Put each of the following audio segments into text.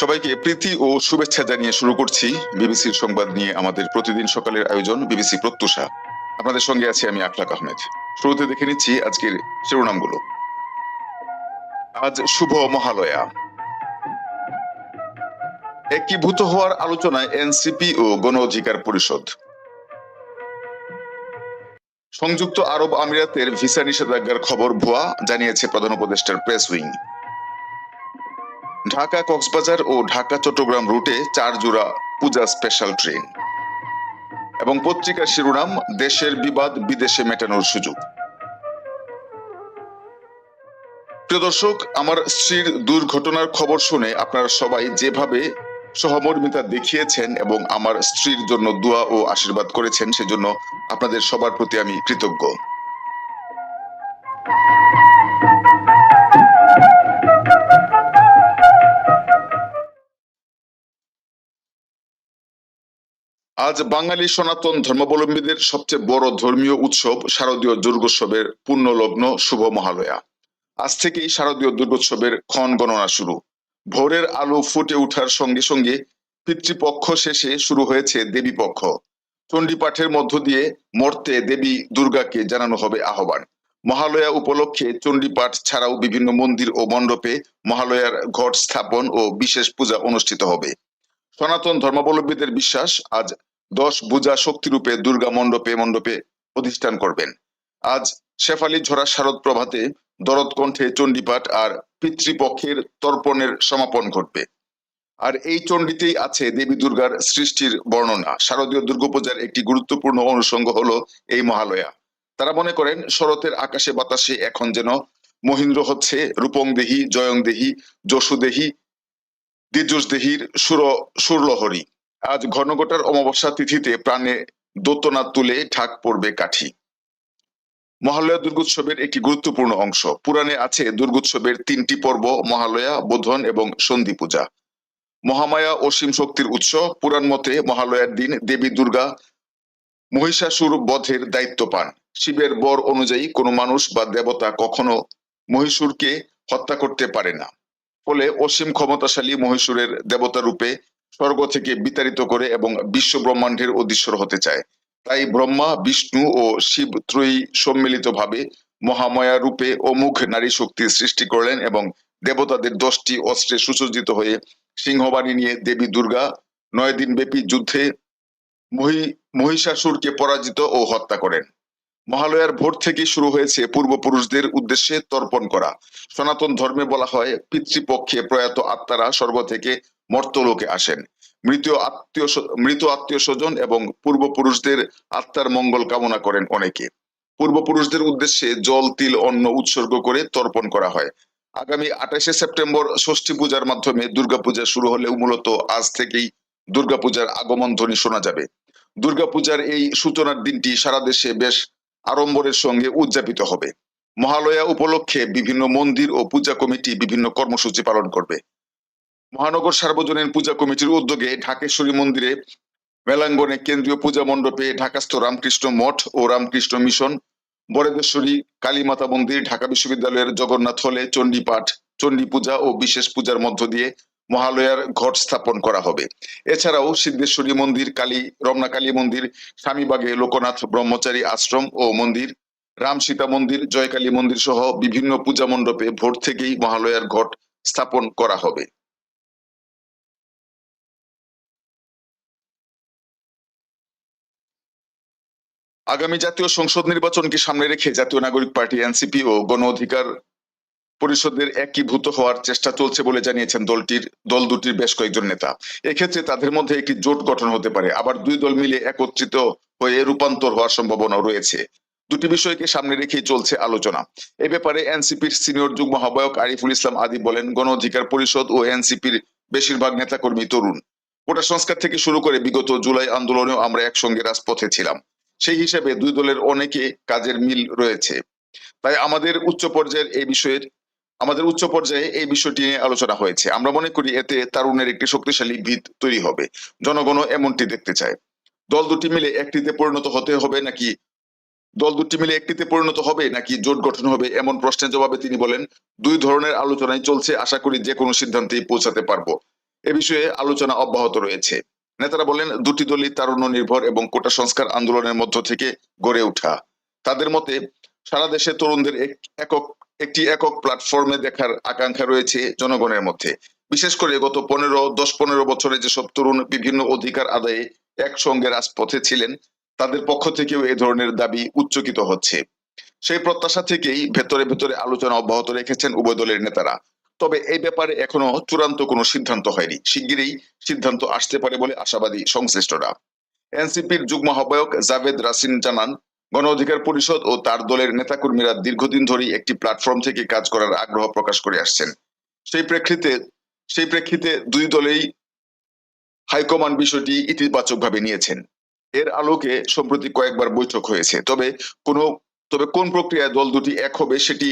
সবাইকে প্রীতি ও শুভেচ্ছা জানিয়ে শুরু করছি বিবিসির সংবাদ নিয়ে আমাদের প্রতিদিন সকালের আয়োজন বিবিসি প্রত্যুষা। আপনাদের সঙ্গে আছি আমি আখলাক আহমেদ। শুরুতে দেখে নিচ্ছি আজকের শিরোনামগুলো। আজ শুভ মহালয়া। একীভূত হওয়ার আলোচনায় এনসিপি ও গণ অধিকার পরিষদ। সংযুক্ত আরব আমিরাতের ভিসা নিষেধাজ্ঞার খবর ভুয়া, জানিয়েছে প্রধান উপদেষ্টার প্রেস উইং। ঢাকা কক্সবাজার ও ঢাকা চট্টগ্রাম রুটে চার জোড়া পূজা স্পেশাল ট্রেন এবং পত্রিকার শিরোনাম, দেশের বিবাদ বিদেশে মেটানোর সুযোগ। প্রিয় দর্শক, আমার স্ত্রীর দুর্ঘটনার খবর শুনে আপনারা সবাই যেভাবে সহমর্মিতা দেখিয়েছেন এবং আমার স্ত্রীর জন্য দোয়া ও আশীর্বাদ করেছেন, সেজন্য আপনাদের সবার প্রতি আমি কৃতজ্ঞ। আজ বাঙালি সনাতন ধর্মাবলম্বীদের সবচেয়ে বড় ধর্মীয় উৎসব শারদীয় দুর্গোৎসবের পূর্ণলগ্ন শুভ মহালয়া। আজ থেকেই শারদীয় দুর্গোৎসবের ক্ষণ গণনা শুরু। ভোরের আলো ফুটে ওঠার সঙ্গে সঙ্গে পিতৃপক্ষ শেষে শুরু হয়েছে দেবী পক্ষ চণ্ডী পাঠের মধ্য দিয়ে মর্তে দেবী দুর্গাকে জানানো হবে আহ্বান। মহালয়া উপলক্ষে চণ্ডী পাঠ ছাড়াও বিভিন্ন মন্দির ও মণ্ডপে মহালয়ার ঘট স্থাপন ও বিশেষ পূজা অনুষ্ঠিত হবে। সনাতন ধর্মাবলম্বীদের বিশ্বাস আজ দশ পূজা শক্তিরূপে দুর্গা মণ্ডপে মণ্ডপে অধিষ্ঠান করবেন। আজ শেফালি ঝরা শারদ প্রভাতে দরদ কণ্ঠে চণ্ডীপাঠ আর পিতৃপক্ষের তর্পণের সমাপন ঘটবে। আর এই চণ্ডীতেই আছে দেবী দুর্গার সৃষ্টির বর্ণনা। শারদীয় দুর্গাপূজার একটি গুরুত্বপূর্ণ অনুষঙ্গ হলো এই মহালয়া। তারা মনে করেন, শরতের আকাশে বাতাসে এখন যেন মহিন্দ্র হচ্ছে রূপং দেহি, জয়ং দেহি, যশু দেহি, দ্বিজুষ দেহির সুর সুরলহরী। আজ ঘনঘটার অমাবস্যা তিথিতে প্রাণে দোতনা তুলে ঢাক পড়বে কাঠি। মহালয়া দুর্গোৎসবের একটি গুরুত্বপূর্ণ অংশ। পুরাণে আছে দুর্গোৎসবের তিনটি পর্ব, মহালয়া, বোধন এবং সন্ধি পূজা। মহামায়া অসীম শক্তির উৎস। পুরাণ মতে মহালয়ার দিন দেবী দুর্গা মহিষাসুর বধের দায়িত্ব পান। শিবের বর অনুযায়ী কোনো মানুষ বা দেবতা কখনো মহীশূরকে হত্যা করতে পারে না। ফলে অসীম ক্ষমতাশালী মহীশূরের দেবতা রূপে স্বর্গ থেকে বিতাড়িত করে এবং বিশ্ব ব্রহ্মাণ্ডের অধীশ্বর হতে চায়। তাই ব্রহ্মা, বিষ্ণু ও শিব ত্রয়ী সম্মিলিতভাবে মহামায়া রূপে অমুখ নারী শক্তির সৃষ্টি করলেন এবং দেবতাদের দশটি অস্ত্রে সুসজ্জিত হয়ে সিংহবাণী নিয়ে দেবী দুর্গা, নয় দিন ব্যাপী যুদ্ধে মহি, মহিষাসুরকে পরাজিত ও হত্যা করেন। মহালয়ার ভোর থেকে শুরু হয়েছে পূর্বপুরুষদের উদ্দেশ্যে তর্পণ করা। সনাতন ধর্মে বলা হয়, পিতৃপক্ষে প্রয়াত আত্মারা স্বর্গ থেকে মর্তলোকে আসেন। মৃত আত্মীয় মৃত আত্মীয় স্বজন এবং পূর্বপুরুষদের আত্মার মঙ্গল কামনা করেন অনেকে। পূর্বপুরুষদের উদ্দেশ্যে জল, তিল, অন্ন উৎসর্গ করে তর্পণ করা হয়। আগামী আঠাশে সেপ্টেম্বর ষষ্ঠী পূজার মাধ্যমে দুর্গাপূজা শুরু হলেও মূলত আজ থেকেই দুর্গাপূজার আগমন ধ্বনি শোনা যাবে। দুর্গাপূজার এই সূচনার দিনটি সারা দেশে বেশ আড়ম্বরের সঙ্গে উদযাপিত হবে। মহালয়া উপলক্ষে বিভিন্ন মন্দির ও পূজা কমিটি বিভিন্ন কর্মসূচি পালন করবে। মহানগর সার্বজনীন পূজা কমিটির উদ্যোগে ঢাকেশ্বরী মন্দিরে মেলাঙ্গনে কেন্দ্রীয় পূজা মণ্ডপে ঢাকাস্থ রামকৃষ্ণ মঠ ও রামকৃষ্ণ মিশন বরেদেশ্বরী কালীমাতা মন্দির, ঢাকা বিশ্ববিদ্যালয়ের জগন্নাথ হলে চণ্ডীপাঠ চণ্ডী পূজা ও বিশেষ পূজার মধ্য দিয়ে মহালয়ার ঘট স্থাপন করা হবে। এছাড়াও সিদ্ধেশ্বরী মন্দির, কালী রমনা কালী মন্দির, স্বামীবাগে লোকনাথ ব্রহ্মচারী আশ্রম ও মন্দির রাম সীতা মন্দির, জয়কালী মন্দির সহ বিভিন্ন পূজা মণ্ডপে ভোর থেকেই মহালয়ার ঘট স্থাপন করা হবে। আগামী জাতীয় সংসদ নির্বাচনকে সামনে রেখে জাতীয় নাগরিক পার্টি এনসিপি ও গণ অধিকার পরিষদের একীভূত হওয়ার চেষ্টা চলছে বলে জানিয়েছেন দলটির, দল দুটির বেশ কয়েকজন নেতা। এক্ষেত্রে তাদের মধ্যে একটি জোট গঠন হতে পারে। আবার দুই দল মিলে একত্রিত হয়ে রূপান্তর হওয়ার সম্ভাবনা রয়েছে। দুটি বিষয়কে সামনে রেখেই চলছে আলোচনা। এ ব্যাপারে এনসিপির সিনিয়র যুগ্ম আহ্বায়ক আরিফুল ইসলাম আদি বলেন, গণ অধিকার পরিষদ ও এনসিপির বেশিরভাগ নেতাকর্মী তরুণ। কোটা সংস্কার থেকে শুরু করে বিগত জুলাই আন্দোলনেও আমরা একসঙ্গে রাজপথে ছিলাম। সেই হিসেবে দুই দলের অনেকে কাজের মিল রয়েছে। তাই আমাদের উচ্চ পর্যায়ের এই বিষয়ের, আমাদের উচ্চ পর্যায়ে এই বিষয়টি নিয়ে আলোচনা হয়েছে। আমরা মনে করি এতে তারুণের একটি শক্তিশালী ভিত তৈরি হবে। জনগণও এমনটি দেখতে চায়। দল দুটি মিলে একটিতে পরিণত হতে হবে নাকি, দল দুটি মিলে একটিতে পরিণত হবে নাকি জোট গঠন হবে এমন প্রশ্নের জবাবে তিনি বলেন, দুই ধরনের আলোচনায় চলছে। আশা করি যে কোনো সিদ্ধান্তেই পৌঁছাতে পারব। এ বিষয়ে আলোচনা অব্যাহত রয়েছে। নেতারা বলেন দুটি দলই তারুণ্য নির্ভর এবং কোটা সংস্কার আন্দোলনের মধ্য থেকে গড়ে ওঠা। তাদের মতে, সারা দেশে তরুণদের একক, একটি একক প্ল্যাটফর্মে দেখার আকাঙ্ক্ষা রয়েছে জনগণের মধ্যে। বিশেষ করে গত পনেরো, দশ পনেরো বছরে যেসব তরুণ বিভিন্ন অধিকার আদায়ে একসঙ্গে রাজপথে ছিলেন, তাদের পক্ষ থেকেও এ ধরনের দাবি উচ্চকিত হচ্ছে। সেই প্রত্যাশা থেকেই ভেতরে ভেতরে আলোচনা অব্যাহত রেখেছেন উভয় দলের নেতারা। তবে এই ব্যাপারে এখনও চূড়ান্ত কোনো সিদ্ধান্ত হয়নি। শিগগিরই সিদ্ধান্ত আসতে পারে বলে আশাবাদী সংশ্লিষ্টরা। এনসিপির যুগ্ম আহ্বায়ক জাভেদ রাসিন জানান, গণ অধিকার পরিষদ ও তার দলের নেতাকর্মীরা দীর্ঘদিন ধরেই একটি প্ল্যাটফর্ম থেকে কাজ করার আগ্রহ প্রকাশ করে আসছেন। সেই প্রেক্ষিতে সেই প্রেক্ষিতে দুই দলেই হাইকমান্ড বিষয়টি ইতিবাচকভাবে নিয়েছেন। এর আলোকে সম্প্রতি কয়েকবার বৈঠক হয়েছে। তবে কোনো, তবে কোন প্রক্রিয়ায় দল দুটি এক হবে সেটি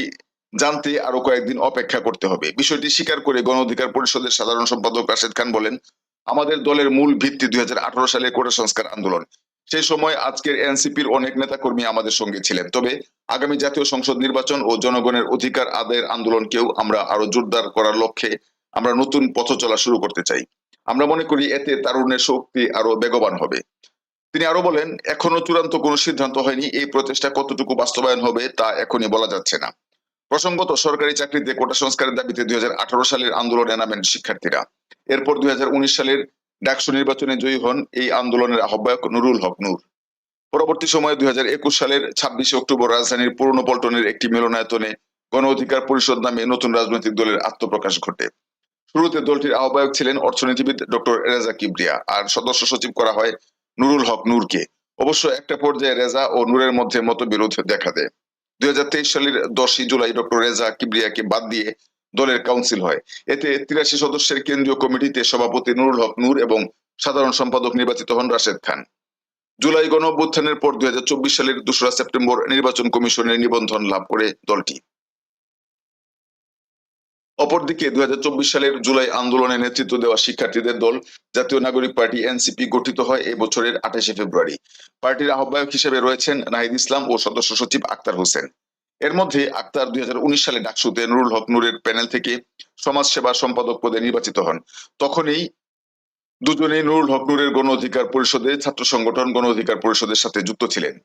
জানতে আরও কয়েকদিন অপেক্ষা করতে হবে। বিষয়টি স্বীকার করে গণ অধিকার পরিষদের সাধারণ সম্পাদক রাশেদ খান বলেন, আমাদের দলের মূল ভিত্তি দুই সালে কোটা সংস্কার আন্দোলন। সেই সময় আজকের এনসিপির অনেক নেতাকর্মী আমাদের সঙ্গে ছিলেন। তবে আগামী জাতীয় সংসদ নির্বাচন ও জনগণের অধিকার আদায়ের আন্দোলনকেও আমরা আরও জোরদার করার লক্ষ্যে আমরা নতুন পথ চলা শুরু করতে চাই। আমরা মনে করি এতে তারুণ্যের শক্তি আরও বেগবান হবে। তিনি আরও বলেন, এখনও চূড়ান্ত কোনো সিদ্ধান্ত হয়নি। এই প্রচেষ্টা কতটুকু বাস্তবায়ন হবে তা এখনই বলা যাচ্ছে না। প্রসঙ্গত, সরকারি চাকরিতে কোটা সংস্কারের দাবিতে দুই হাজার আঠারো সালের আন্দোলনে নামেন শিক্ষার্থীরা। এরপর দুই সালের ডাকসু নির্বাচনে জয়ী হন এই আন্দোলনের আহ্বায়ক নুরুল হক নূর। পরবর্তী সময়ে দুই সালের ছাব্বিশে অক্টোবর রাজধানীর পুরনো পল্টনের একটি মিলনায়তনে গণ অধিকার পরিষদ নামে নতুন রাজনৈতিক দলের আত্মপ্রকাশ ঘটে। শুরুতে দলটির আহ্বায়ক ছিলেন অর্থনীতিবিদ ডক্টর রেজা কিবরিয়া আর সদস্য সচিব করা হয় নুরুল হক নূরকে। অবশ্য একটা পর্যায়ে রেজা ও নূরের মধ্যে মতবিরোধ দেখা দেয়। দুই সালের দশই জুলাই ডক্টর রেজা কিবরিয়াকে বাদ দিয়ে দলের কাউন্সিল হয়। এতে তিরাশি সদস্যের কেন্দ্রীয় কমিটিতে সভাপতি নুরুল হক নূর এবং সাধারণ সম্পাদক নির্বাচিত হন রাশেদ খান। জুলাই গণ পর দুই হাজার চব্বিশ সালের দোসরা সেপ্টেম্বর নির্বাচন কমিশনের নিবন্ধন লাভ করে দলটি। অপরদিকে দুই সালের জুলাই আন্দোলনে নেতৃত্ব দেওয়া শিক্ষার্থীদের দল, জাতীয় নাগরিক পার্টি এনসিপি গঠিত হয় এ বছরের আঠাশে ফেব্রুয়ারি। পার্টির আহ্বায়ক হিসেবে রয়েছেন নাহিদ ইসলাম ও সদস্য সচিব আক্তার হোসেন। এর মধ্যে আক্তার দুই হাজার উনিশ সালে ডাকসুতে নুরুল হক নূরের প্যানেল থেকে সমাজ সেবা সম্পাদক পদে নির্বাচিত হন। তখনই দুজনেই নুরুল হক নূরের গণ অধিকার পরিষদের ছাত্র সংগঠন গণ অধিকার পরিষদের সাথে যুক্ত ছিলেন।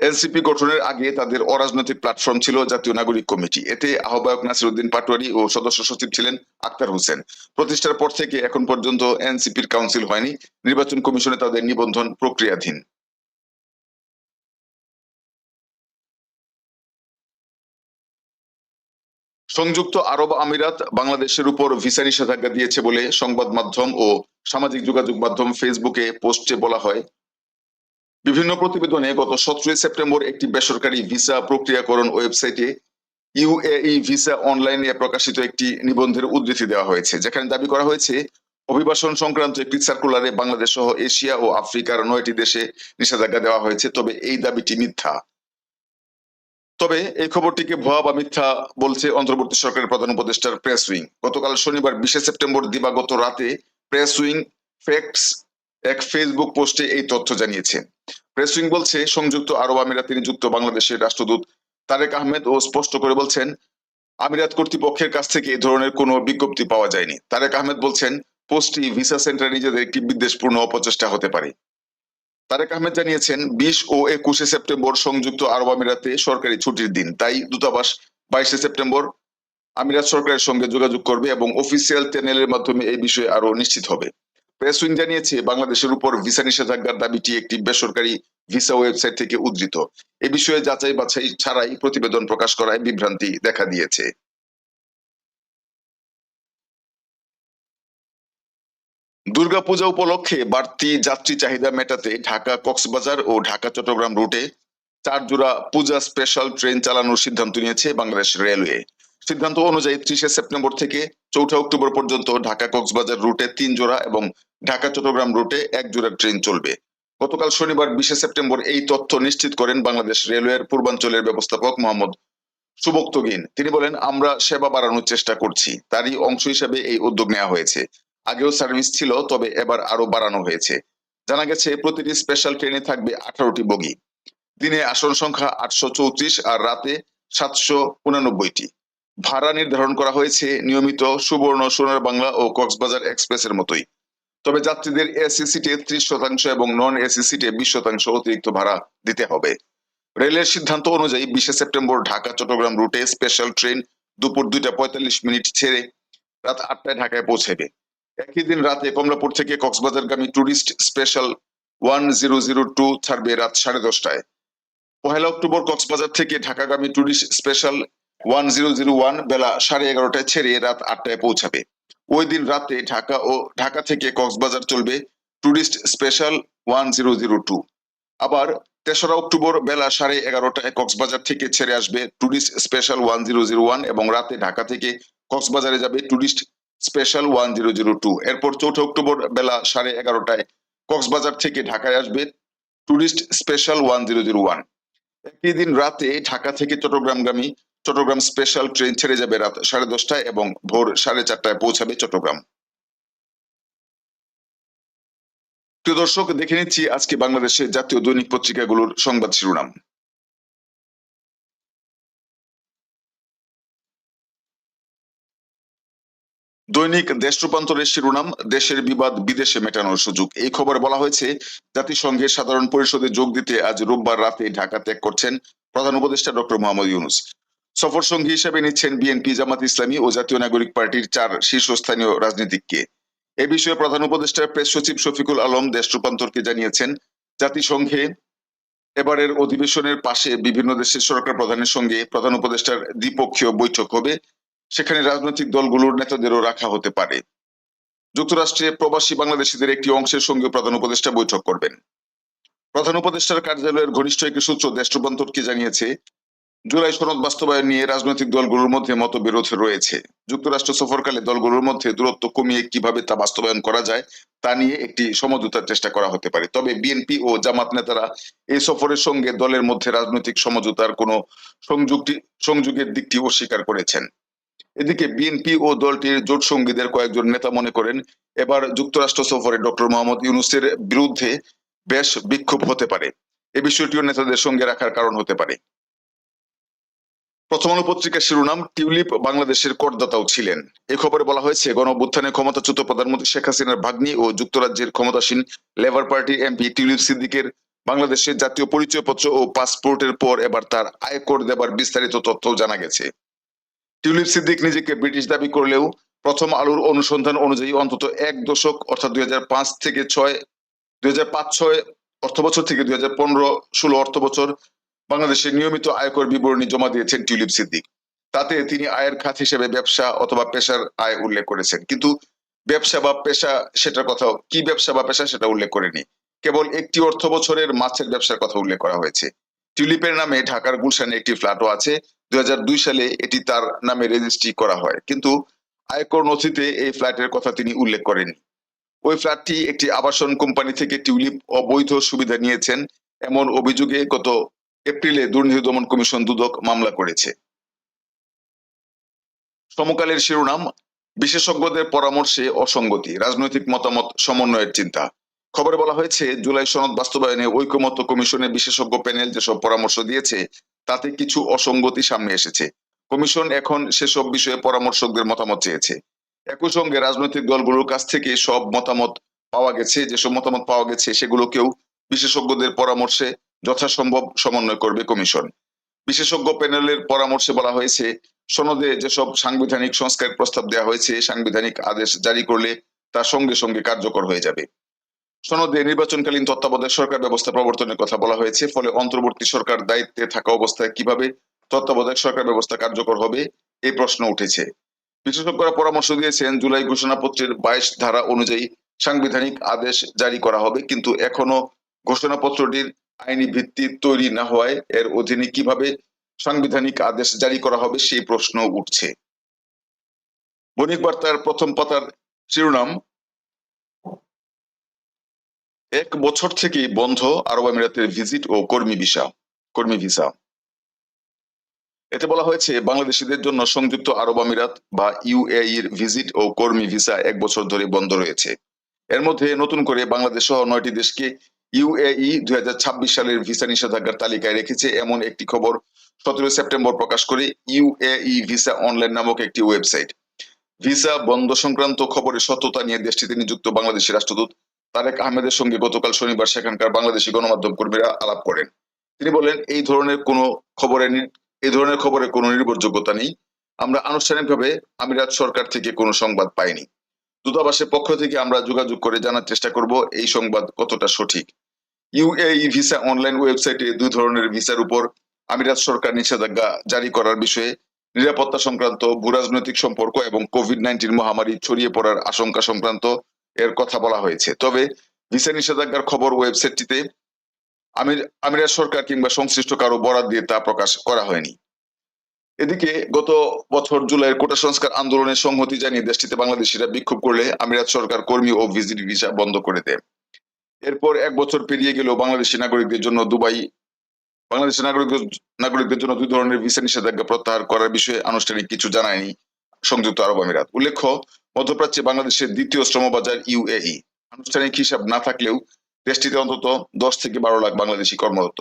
এনসিপি গঠনের আগে তাদের অরাজনৈতিক প্ল্যাটফর্ম ছিল জাতীয় নাগরিক কমিটি। এতে আহ্বায়ক নাসিরুদ্দিন পাটোয়ারি ও সদস্য সচিব ছিলেন আক্তার হোসেন। প্রতিষ্ঠার পর থেকে এখন পর্যন্ত এনসিপির কাউন্সিল হয়নি। নির্বাচন কমিশনে তাদের নিবন্ধন প্রক্রিয়াধীন। সংযুক্ত আরব আমিরাত বাংলাদেশের উপর ভিসা নিষেধাজ্ঞা দিয়েছে বলে সংবাদ মাধ্যম ও সামাজিক যোগাযোগ মাধ্যম ফেসবুকে পোস্টে বলা হয়। বিভিন্ন প্রতিবেদনে গত সতেরোই সেপ্টেম্বর একটি বেসরকারি ভিসা প্রক্রিয়াকরণ ওয়েবসাইটে ইউএই ভিসা অনলাইনে প্রকাশিত একটি নিবন্ধের উদ্ধৃতি দেওয়া হয়েছে, যেখানে দাবি করা হয়েছে, অভিবাসন সংক্রান্ত একটি সার্কুলারে বাংলাদেশ সহ এশিয়া ও আফ্রিকার নয়টি দেশে নিষেধাজ্ঞা দেওয়া হয়েছে, তবে এই দাবিটি মিথ্যা। তবে এই খবরটিকে ভুয়া বা মিথ্যা বলছে অন্তর্বর্তী সরকারের প্রধান উপদেষ্টার প্রেস উইং। গতকাল শনিবার বিশে সেপ্টেম্বর দিবাগত রাতে প্রেস উইং ফ্যাক্টস এক ফেসবুক পোস্টে এই তথ্য জানিয়েছে। প্রেস বলছে, সংযুক্ত আরব আমিরাতে নিযুক্ত বাংলাদেশের রাষ্ট্রদূত তারেক আহমেদ ও স্পষ্ট করে বলছেন, আমিরাত কর্তৃপক্ষের কাছ থেকে এই ধরনের কোনো বিজ্ঞপ্তি পাওয়া যায়নি। তারেক আহমেদ বলছেন, পোস্টটি ভিসা সেন্টার নিজেদের একটি বিদ্বেষপূর্ণ অপচেষ্টা হতে পারে। তারেক আহমেদ জানিয়েছেন, বিশ ও একুশে সেপ্টেম্বর সংযুক্ত আরব আমিরাতে সরকারি ছুটির দিন। তাই দূতাবাস বাইশে সেপ্টেম্বর আমিরাত সরকারের সঙ্গে যোগাযোগ করবে এবং অফিসিয়াল চ্যানেলের মাধ্যমে এই বিষয়ে আরও নিশ্চিত হবে। প্রেস উইং জানিয়েছে, বাংলাদেশের উপর ভিসা নিষেধাজ্ঞার দাবিটি একটি বেসরকারি ভিসা ওয়েবসাইট থেকে উদ্ধৃত। এ বিষয়ে যাচাই বাছাই ছাড়াই প্রতিবেদন প্রকাশ করায় বিভ্রান্তি দেখা দিয়েছে। দুর্গাপূজা উপলক্ষে বাড়তি যাত্রী চাহিদা মেটাতে ঢাকা কক্সবাজার ও ঢাকা চট্টগ্রাম রুটে চার জোড়া পূজা স্পেশাল ট্রেন চালানোর সিদ্ধান্ত নিয়েছে বাংলাদেশ রেলওয়ে। সিদ্ধান্ত অনুযায়ী ত্রিশে সেপ্টেম্বর থেকে চৌঠা অক্টোবর পর্যন্ত ঢাকা কক্সবাজার রুটে তিন জোড়া এবং ঢাকা চট্টগ্রাম রুটে এক জোড়া ট্রেন চলবে। গতকাল শনিবার বিশে সেপ্টেম্বর এই তথ্য নিশ্চিত করেন বাংলাদেশ রেলওয়ের পূর্বাঞ্চলের ব্যবস্থাপক মোহাম্মদ সুবক্তগিন তিনি বলেন, আমরা সেবা বাড়ানোর চেষ্টা করছি। তারই অংশ হিসেবে এই উদ্যোগ নেওয়া হয়েছে। আগেও সার্ভিস ছিল, তবে এবার আরও বাড়ানো হয়েছে। জানা গেছে, প্রতিটি স্পেশাল ট্রেনে থাকবে আঠারোটি বগি। দিনে আসন সংখ্যা আটশো চৌত্রিশ আর রাতে সাতশো উনানব্বইটি। ভাড়া নির্ধারণ করা হয়েছে নিয়মিত সুবর্ণ সোনার বাংলা ও কক্সবাজার এক্সপ্রেসের মতোই। তবে যাত্রীদের এসি সিটে ত্রিশ শতাংশ এবং নন এসি সিটে বিশ শতাংশ অতিরিক্ত ভাড়া দিতে হবে। রেলের সিদ্ধান্ত অনুযায়ী বিশে সেপ্টেম্বর ঢাকা চট্টগ্রাম রুটে স্পেশাল ট্রেন দুপুর দুইটা পঁয়তাল্লিশ মিনিট ছেড়ে রাত আটটায় ঢাকায় পৌঁছাবে। একই দিন রাতে কমলাপুর থেকে কক্সবাজারগামী tourist special one zero zero two ছাড়বে রাত সাড়ে দশটায়। পহেলা অক্টোবর কক্সবাজার থেকে ঢাকাগামী tourist special one zero zero one বেলা সাড়ে এগারোটায় ছেড়ে রাত আটটায় পৌঁছাবে। ওই দিন রাতে ঢাকা ও ঢাকা থেকে কক্সবাজার চলবে tourist special one zero zero two আবার তেসরা অক্টোবর বেলা সাড়ে এগারোটায় কক্সবাজার থেকে ছেড়ে আসবে tourist special one zero zero one এবং রাতে ঢাকা থেকে কক্সবাজারে যাবে tourist special one zero zero two এরপর চৌঠা অক্টোবর বেলা সাড়ে এগারোটায় কক্সবাজার থেকে ঢাকায় আসবে tourist special one zero zero one একই দিন রাতে ঢাকা থেকে চট্টগ্রামগামী চট্টগ্রাম স্পেশাল ট্রেন ছেড়ে যাবে রাত সাড়ে দশটায় এবং ভোর সাড়ে চারটায় পৌঁছাবে চট্টগ্রাম। প্রিয় দর্শক, দেখে নিচ্ছি আজকে বাংলাদেশের জাতীয় দৈনিক পত্রিকাগুলোর সংবাদ শিরোনাম। দৈনিক দেশ রূপান্তরের শিরোনাম, দেশের বিবাদ বিদেশে মেটানোর সুযোগ। এই খবরে বলা হয়েছে, জাতিসংঘের সাধারণ পরিষদে যোগ দিতে আজ রোববার রাতে ঢাকা ত্যাগ করছেন প্রধান উপদেষ্টা ডক্টর মোহাম্মদ ইউনুস। সফর সঙ্গী হিসেবে নিচ্ছেন বিএনপি জামাত ইসলামী ও জাতীয় নাগরিক পার্টির চার শীর্ষস্থানীয় রাজনীতিককে। এ বিষয়ে প্রধান উপদেষ্টার প্রেস সচিব শফিকুল আলম দেশ রূপান্তরকে জানিয়েছেন, জাতিসংঘে এবারের অধিবেশনের পাশে বিভিন্ন দেশের সরকার প্রধানের সঙ্গে প্রধান উপদেষ্টার দ্বিপক্ষীয় বৈঠক হবে। সেখানে রাজনৈতিক দলগুলোর নেতাদেরও রাখা হতে পারে। যুক্তরাষ্ট্রে প্রবাসী বাংলাদেশিদের একটি অংশের সঙ্গে প্রধান উপদেষ্টা বৈঠক করবেন। প্রধান উপদেষ্টার কার্যালয়ের ঘনিষ্ঠ একটি সূত্র দেশ রূপান্তরকে জানিয়েছে জুলাই সনদ বাস্তবায়ন নিয়ে রাজনৈতিক দলগুলোর মধ্যে মতবিরোধ রয়েছে। যুক্তরাষ্ট্র সফরকালে দলগুলোর মধ্যে দূরত্ব কমিয়ে কীভাবে তা বাস্তবায়ন করা যায়, তা নিয়ে একটি সমঝোতার চেষ্টা করা হতে পারে। তবে বিএনপি ও জামাত নেতারা এই সফরের সঙ্গে দলের মধ্যে রাজনৈতিক সমঝোতার কোনো সংযুক্তি, সংযোগের দিকটি অস্বীকার করেছেন। এদিকে বিএনপি ও দলটির জোট সঙ্গীদের কয়েকজন নেতা মনে করেন, এবার যুক্তরাষ্ট্র সফরে ডক্টর মোহাম্মদ ইউনুসের বিরুদ্ধে বেশ বিক্ষোভ হতে পারে। এ বিষয়টিও নেতাদের সঙ্গে রাখার কারণ হতে পারে। প্রথম আলো পত্রিকার শিরোনাম টিউলিপ বাংলাদেশের করদাতাও ছিলেন। এই খবরে বলা হয়েছে গণ অভ্যুত্থানে ক্ষমতাচ্যুত প্রধানমন্ত্রী শেখ হাসিনার ভাগ্নি ও যুক্তরাজ্যের ক্ষমতাসীন লেবার পার্টির এমপি টিউলিপ সিদ্দিকের বাংলাদেশের জাতীয় পরিচয়পত্র ও পাসপোর্টের পর এবার তার আয়কর দেবার বিস্তারিত তথ্য জানা গেছে। টিউলিপ সিদ্দিক নিজেকে ব্রিটিশ দাবি করলেও প্রথম আলোর অনুসন্ধান অনুযায়ী অন্তত এক দশক, অর্থাৎ দুই হাজার পাঁচ থেকে ছয়, দুই হাজার পাঁচ, ছয় অর্থ বছর থেকে দুই হাজার পনেরো, ষোলো অর্থ বছর বাংলাদেশে নিয়মিত আয়কর বিবরণী জমা দিয়েছেন টিউলিপ সিদ্দিক। তাতে তিনি আয়ের খাত হিসেবে ব্যবসা অথবা পেশার আয় উল্লেখ করেছেন। কিন্তু ব্যবসা বা পেশা সেটার কথা, কি ব্যবসা বা পেশা সেটা উল্লেখ করেনি। কেবল একটি অর্থ বছরের মাছের ব্যবসার কথা উল্লেখ করা হয়েছে। টিউলিপের নামে ঢাকার গুলশানে একটি ফ্ল্যাটও আছে। দুই হাজার দুই সালে এটি তার নামে রেজিস্ট্রি করা হয়। কিন্তু আয়কর নথিতে এই ফ্ল্যাটের কথা তিনি উল্লেখ করেনি ওই ফ্ল্যাটটি একটি আবাসন কোম্পানি থেকে টিউলিপ অবৈধ সুবিধা নিয়েছেন। এমন অভিযোগে গত এপ্রিলে দুর্নীতি দমন কমিশন দুদক মামলা করেছে। সমকালের শিরোনাম, বিশেষজ্ঞদের পরামর্শে অসঙ্গতি, রাজনৈতিক মতামত, সমন্বয়ের চিন্তা। খবরে বলা হয়েছে, জুলাই সনদ বাস্তবায়নে ঐকমত্য কমিশনের বিশেষজ্ঞ প্যানেল যেসব পরামর্শ দিয়েছে, তাতে কিছু অসঙ্গতি সামনে এসেছে। কমিশন এখন সেসব বিষয়ে পরামর্শকদের মতামত চেয়েছে। একই সঙ্গে রাজনৈতিক দলগুলোর কাছ থেকে সব মতামত পাওয়া গেছে, যেসব মতামত পাওয়া গেছে সেগুলোকেও বিশেষজ্ঞদের পরামর্শে যথাসম্ভব সমন্বয় করবে কমিশন। বিশেষজ্ঞ প্যানেলের পরামর্শে বলা হয়েছে, সনদে যেসব সাংবিধানিক সংস্কার প্রস্তাব দেওয়া হয়েছে, সাংবিধানিক আদেশ জারি করলে তা সঙ্গে সঙ্গে কার্যকর হয়ে যাবে। সনদে নির্বাচনকালীন তত্ত্বাবধায়ক সরকার ব্যবস্থা প্রবর্তনের কথা বলা হয়েছে, ফলে অন্তর্বর্তী সরকার দায়িত্বে থাকা অবস্থায় কীভাবে তত্ত্বাবধায়ক সরকার ব্যবস্থা কার্যকর হবে এই প্রশ্ন উঠেছে। বিশেষজ্ঞরা পরামর্শ দিয়েছেন, জুলাই ঘোষণাপত্রের বাইশ ধারা অনুযায়ী সাংবিধানিক আদেশ জারি করা হবে, কিন্তু এখনও ঘোষণাপত্রটির আইনি ভিত্তি তৈরি না হওয়ায় এর অধীনে কীভাবে সাংবিধানিক আদেশ জারি করা হবে সেই প্রশ্ন উঠছে। বণিক বার্তার প্রথম পাতার শিরোনাম, এক বছর থেকে বন্ধ আরব আমিরাতের ভিজিট ও কর্মী ভিসা কর্মী ভিসা। এতে বলা হয়েছে, বাংলাদেশিদের জন্য সংযুক্ত আরব আমিরাত বা ইউএই এর ভিজিট ও কর্মী ভিসা এক বছর ধরে বন্ধ রয়েছে। এর মধ্যে নতুন করে বাংলাদেশ সহ নয়টি দেশকে ইউএই দুই হাজার ছাব্বিশ সালের ভিসা নিষেধাজ্ঞার তালিকায় রেখেছে এমন একটি খবর সতেরো সেপ্টেম্বর প্রকাশ করে ইউএই ভিসা অনলাইন নামক একটি ওয়েবসাইট। ভিসা বন্ধ সংক্রান্ত খবরের সত্যতা নিয়ে দেশটিতে নিযুক্ত বাংলাদেশি রাষ্ট্রদূত তারেক আহমেদের সঙ্গে গতকাল শনিবার সেখানকার বাংলাদেশি গণমাধ্যম কর্মীরা আলাপ করেন। তিনি বলেন, এই ধরনের কোনো খবরে এই ধরনের খবরে কোনো নির্ভরযোগ্যতা নেই। আমরা আনুষ্ঠানিকভাবে আমিরাত সরকার থেকে কোনো সংবাদ পাইনি। দূতাবাসের পক্ষ থেকে আমরা যোগাযোগ করে জানার চেষ্টা করব, এই সংবাদ কতটা সঠিক? ইউএই ভিসা অনলাইন ওয়েবসাইটে দুই ধরনের ভিসার উপর আমিরাত সরকার নিষেধাজ্ঞা জারি করার বিষয়ে নিরাপত্তা সংক্রান্ত, ভূরাজনৈতিক সম্পর্ক এবং কোভিড নাইন্টিন মহামারী ছড়িয়ে পড়ার আশঙ্কা সংক্রান্ত এর কথা বলা হয়েছে। তবে ভিসা নিষেধাজ্ঞার খবর ওয়েবসাইটটিতে আমির আমিরাত সরকার কিংবা সংশ্লিষ্ট কারও বরাদ দিয়ে তা প্রকাশ করা হয়নি। এদিকে গত বছর জুলাইয়ের কোটা সংস্কার আন্দোলনের সংহতি জানিয়ে দেশটিতে বাংলাদেশিরা বিক্ষোভ করলে আমিরাত সরকার কর্মী ও ভিজিট ভিসা বন্ধ করে দেয়। এরপর এক বছর পেরিয়ে গেলেও বাংলাদেশি নাগরিকদের জন্য দুবাই, বাংলাদেশি নাগরিক নাগরিকদের জন্য দুই ধরনের ভিসা নিষেধাজ্ঞা প্রত্যাহার করার বিষয়ে আনুষ্ঠানিক কিছু জানায়নি সংযুক্ত আরব আমিরাত। উল্লেখ্য, মধ্যপ্রাচ্যে বাংলাদেশের দ্বিতীয় শ্রম শ্রমবাজার ইউএই আনুষ্ঠানিক হিসাব না থাকলেও দেশটিতে অন্তত দশ থেকে বারো লাখ বাংলাদেশি কর্মরত।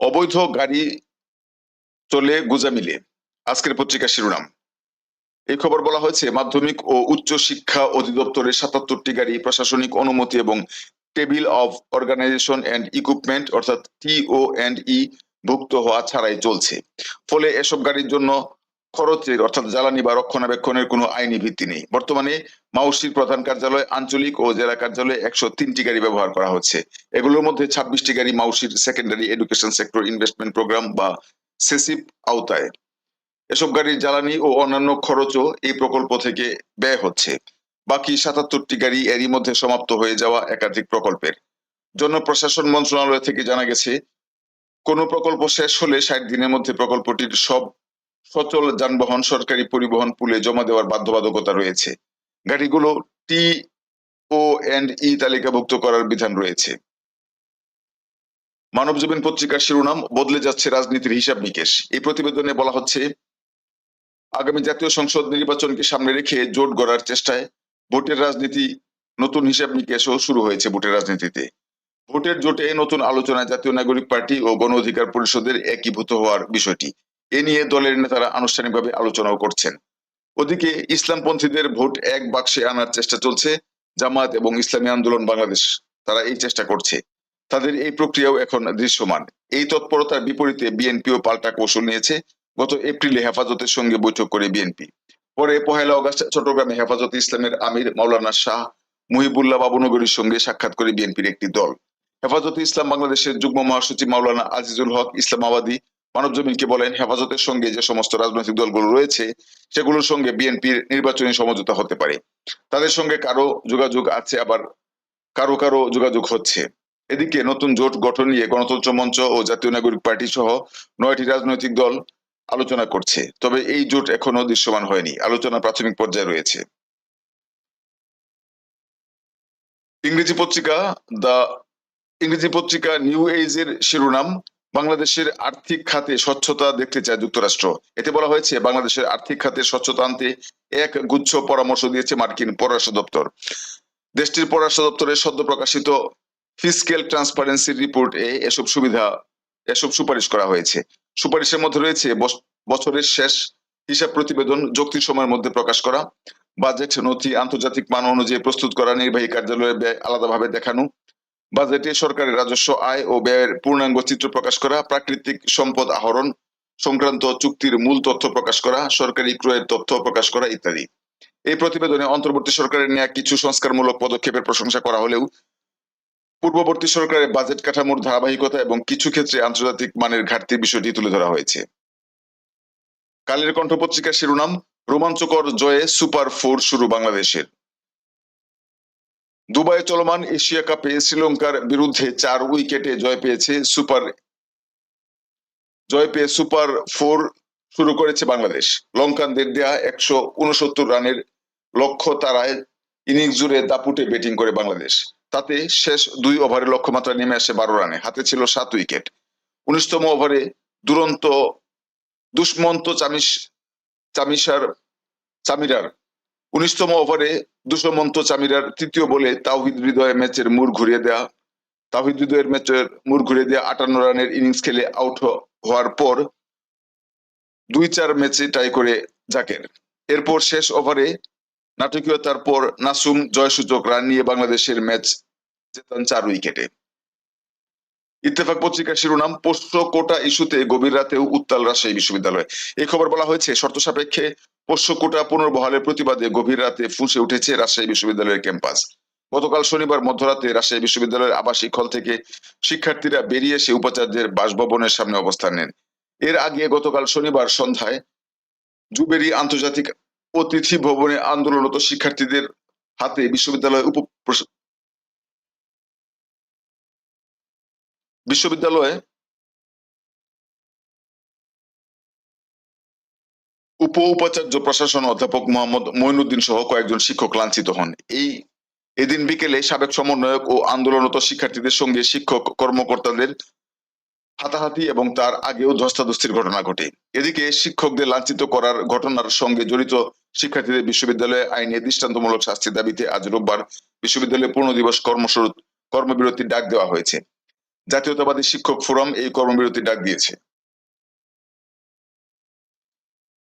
অবৈধ গাড়ি চলে গুজামিলে আজকের পত্রিকা শিরোনাম। এই খবর বলা হয়েছে, মাধ্যমিক ও উচ্চ শিক্ষা অধিদপ্তরের সাতাত্তরটি গাড়ি প্রশাসনিক অনুমতি এবং table of organization and equipment, অর্থাৎ টিও এন্ড ই, ভুক্ত হওয়া ছাড়াই চলছে। ফলে এসব গাড়ির জন্য খরচের, অর্থাৎ জ্বালানি বা রক্ষণাবেক্ষণের কোনো আইনি ভিত্তি নেই। বর্তমানে মাউসির প্রধান কার্যালয়, আঞ্চলিক ও জেলা কার্যালয়ে একশো তিনটি গাড়ি ব্যবহার করা হচ্ছে। এগুলোর মধ্যে ছাব্বিশটি গাড়ি মাউসির secondary education sector investment program বা সেসিপ আওতায়। এসব গাড়ির জ্বালানি ও অন্যান্য খরচও এই প্রকল্প থেকে ব্যয় হচ্ছে। বাকি সাতাত্তরটি গাড়ি এরই মধ্যে সমাপ্ত হয়ে যাওয়া একাধিক প্রকল্পের। জন্য প্রশাসন মন্ত্রণালয় থেকে জানা গেছে, কোন প্রকল্প শেষ হলে ষাট দিনের মধ্যে প্রকল্পটির সব সচল যানবাহন সরকারি পরিবহন পুলে জমা দেওয়ার বাধ্যবাধকতা রয়েছে। গাড়িগুলো টি ও এন্ড ই তালিকাভুক্ত করার বিধান রয়েছে। মানবজীবন পত্রিকার শিরোনাম বদলে যাচ্ছে রাজনীতির হিসাব নিকেশ। এই প্রতিবেদনে বলা হচ্ছে আগামী জাতীয় সংসদ নির্বাচনকে সামনে রেখে জোট গড়ার চেষ্টায় ভোটের রাজনীতি নতুন হিসাব নিকেশও শুরু হয়েছে ভোটের রাজনীতিতে। ভোটের জোটে নতুন আলোচনায় জাতীয় নাগরিক পার্টি ও গণ অধিকার পরিষদের একীভূত হওয়ার বিষয়টি। এ নিয়ে দলের নেতারা আনুষ্ঠানিকভাবে আলোচনাও করছেন। ওদিকে ইসলামপন্থীদের ভোট এক বাক্সে আনার চেষ্টা চলছে। জামাত এবং ইসলামী আন্দোলন বাংলাদেশ, তারা এই চেষ্টা করছে। তাদের এই প্রক্রিয়াও এখন দৃশ্যমান। এই তৎপরতার বিপরীতে বিএনপিও পাল্টা কৌশল নিয়েছে। গত এপ্রিলে হেফাজতের সঙ্গে বৈঠক করে বিএনপি। পরে পহেলা অগস্ট চট্টগ্রামে হেফাজত ইসলামের আমির মাওলানা শাহ মুহিবুল্লাহ বাবুনগরীর সঙ্গে সাক্ষাৎ করে বিএনপির একটি দল। হেফাজতে ইসলাম বাংলাদেশের যুগ্ম মহাসচিব মাওলানা আজিজুল হক ইসলামাবাদী মানবজমিনকে বলেন, হেফাজতের সঙ্গে যে সমস্ত রাজনৈতিক দলগুলো রয়েছে, সেগুলোর সঙ্গে বিএনপির নির্বাচনী সমঝোতা হতে পারে। তাদের সঙ্গে কারও যোগাযোগ আছে, আবার কারও কারও যোগাযোগ হচ্ছে। এদিকে নতুন জোট গঠন নিয়ে গণতন্ত্র মঞ্চ ও জাতীয় নাগরিক পার্টি সহ নয়টি রাজনৈতিক দল আলোচনা করছে। তবে এই জোট এখনও দৃশ্যমান হয়নি। আলোচনা প্রাথমিক পর্যায়ে রয়েছে। ইংরেজি পত্রিকা দা ইংরেজি পত্রিকা নিউ এর শিরোনাম, বাংলাদেশের আর্থিক খাতে স্বচ্ছতা দেখতে চায় যুক্তরাষ্ট্র। এতে বলা হয়েছে, বাংলাদেশের আর্থিক খাতে স্বচ্ছতা আনতে এক গুচ্ছ পরামর্শ দিয়েছে মার্কিন পররাষ্ট্র দপ্তর। দেশটির পররাষ্ট্র দপ্তরের সদ্য প্রকাশিত ফিসক্যাল ট্রান্সপারেন্সি রিপোর্টে এসব সুবিধা, এসব সুপারিশ করা হয়েছে। সুপারিশের মধ্যে রয়েছে বছরের শেষ হিসাব প্রতিবেদন যুক্তির সময়ের মধ্যে প্রকাশ করা, বাজেট, নথি, আন্তর্জাতিক মান অনুযায়ী প্রস্তুত করা, নির্বাহী কার্যালয়ের ব্যয় আলাদাভাবে দেখানো, বাজেটে সরকারের রাজস্ব, আয় ও ব্যয়ের পূর্ণাঙ্গ চিত্র প্রকাশ করা, প্রাকৃতিক সম্পদ আহরণ সংক্রান্ত চুক্তির মূল তথ্য প্রকাশ করা, সরকারি ক্রয়ের তথ্য প্রকাশ করা ইত্যাদি। এই প্রতিবেদনে অন্তর্বর্তী সরকারের নেওয়া কিছু সংস্কারমূলক পদক্ষেপের প্রশংসা করা হলেও পূর্ববর্তী সরকারের বাজেট কাঠামোর ধারাবাহিকতা এবং কিছু ক্ষেত্রে আন্তর্জাতিক মানের ঘাটতির বিষয়টি তুলে ধরা হয়েছে। কালের কণ্ঠ পত্রিকার শিরোনাম, রোমাঞ্চকর জয়ে সুপার ফোর শুরু বাংলাদেশের। দুবাই চলমান এশিয়া কাপে শ্রীলঙ্কার বিরুদ্ধে চার উইকেটে জয় পেয়েছে সুপার, জয় পেয়ে সুপার ফোর শুরু করেছে বাংলাদেশ। লঙ্কানদের দেয়া একশো উনসত্তর রানের লক্ষ্য তারায় ইনিংস জুড়ে দাপুটে ব্যাটিং করে বাংলাদেশ। তাতে শেষ দুই ওভারে লক্ষ্যমাত্রা নেমে আসে বারো রানে। হাতে ছিল সাত উইকেট। উনিশতম ওভারে দুরন্ত, দুষ্মন্ত চামিস চামিসার চামিরার। উনিশতম ওভারে দুষ্মন্ত চামিরার তৃতীয় বলে তাওহিদ হৃদয় ম্যাচের মুড় ঘুরিয়ে দেয়া, তাওহিদ হৃদয়ের ম্যাচের মুড় ঘুরিয়ে দেয়া আটান্ন রানের ইনিংস খেলে আউট হওয়ার পর দুই চার ম্যাচে টাই করে জাকের। এরপর শেষ ওভারে নাটকীয়তার পর নাসুম জয়সূচক রান নিয়ে বাংলাদেশের ম্যাচ জেতান চার উইকেটে। ইত্তেফাক পত্রিকার শিরোনাম, পোষ্য কোটা ইস্যুতে গভীর রাতেও উত্তাল রাজশাহী বিশ্ববিদ্যালয়। এই খবর বলা হয়েছে, শর্ত সাপেক্ষে পোষ্য কোটা পুনর্বহালের প্রতিবাদে গভীর রাতে ফুঁসে উঠেছে রাজশাহী বিশ্ববিদ্যালয়ের ক্যাম্পাস। গতকাল শনিবার মধ্যরাতে রাজশাহী বিশ্ববিদ্যালয়ের আবাসিক হল থেকে শিক্ষার্থীরা বেরিয়ে এসে উপাচার্যের বাসভবনের সামনে অবস্থান নেন। এর আগে গতকাল শনিবার সন্ধ্যায় জুবেরি আন্তর্জাতিক অতিথি ভবনে আন্দোলনরত শিক্ষার্থীদের হাতে বিশ্ববিদ্যালয় উপ বিশ্ববিদ্যালয়ে উপ উপাচার্য প্রশাসন অধ্যাপক মোহাম্মদ মঈনুদ্দিন সহ কয়েকজন শিক্ষক লাঞ্ছিত হন। এই এদিন বিকেলে সাবেক সমন্বয়ক ও আন্দোলনরত শিক্ষার্থীদের সঙ্গে শিক্ষক কর্মকর্তাদের হাতাহাতি এবং তার আগেও ধস্তাধস্তির ঘটনা ঘটে। এদিকে শিক্ষকদের লাঞ্ছিত করার ঘটনার সঙ্গে জড়িত শিক্ষার্থীদের বিশ্ববিদ্যালয়ে আইনে দৃষ্টান্তমূলক শাস্তির দাবিতে আজ রোববার বিশ্ববিদ্যালয়ে পূর্ণ দিবস কর্মসূচি কর্মবিরতির ডাক দেওয়া হয়েছে। জাতীয়তাবাদী শিক্ষক ফোরাম এই কর্মবিরতির ডাক দিয়েছে।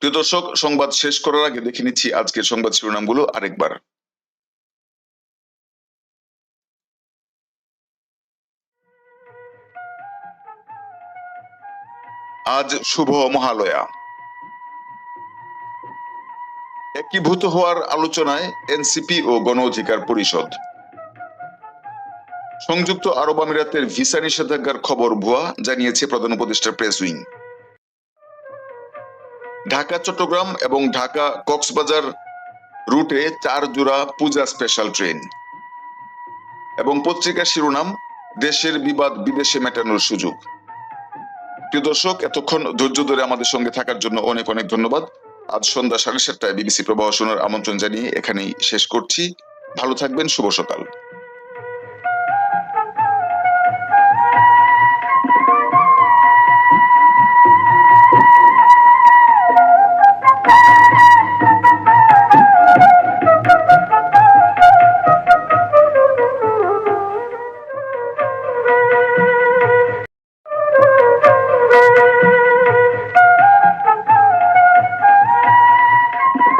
প্রিয় দর্শক, সংবাদ শেষ করার আগে দেখে নিচ্ছি আজকের সংবাদ শিরোনামগুলো আরেকবার। আজ শুভ মহালয়া। একীভূত হওয়ার আলোচনায় এনসিপি ও গণ অধিকার পরিষদ। সংযুক্ত আরব আমিরাতের ভিসা নিষেধাজ্ঞার খবর ভুয়া, জানিয়েছে প্রধান উপদেষ্টা প্রেস উইং। ঢাকা, চট্টগ্রাম এবং ঢাকা, কক্সবাজার রুটে চার জোড়া পূজা স্পেশাল ট্রেন এবং পত্রিকার শিরোনাম, দেশের বিবাদ বিদেশে মেটানোর সুযোগ। প্রিয় দর্শক, এতক্ষণ ধৈর্য ধরে আমাদের সঙ্গে থাকার জন্য অনেক অনেক ধন্যবাদ। আজ সন্ধ্যা সাড়ে সাতটায় বিবিসি প্রবাহ শোনার আমন্ত্রণ জানিয়ে এখানেই শেষ করছি। ভালো থাকবেন, শুভ সকাল।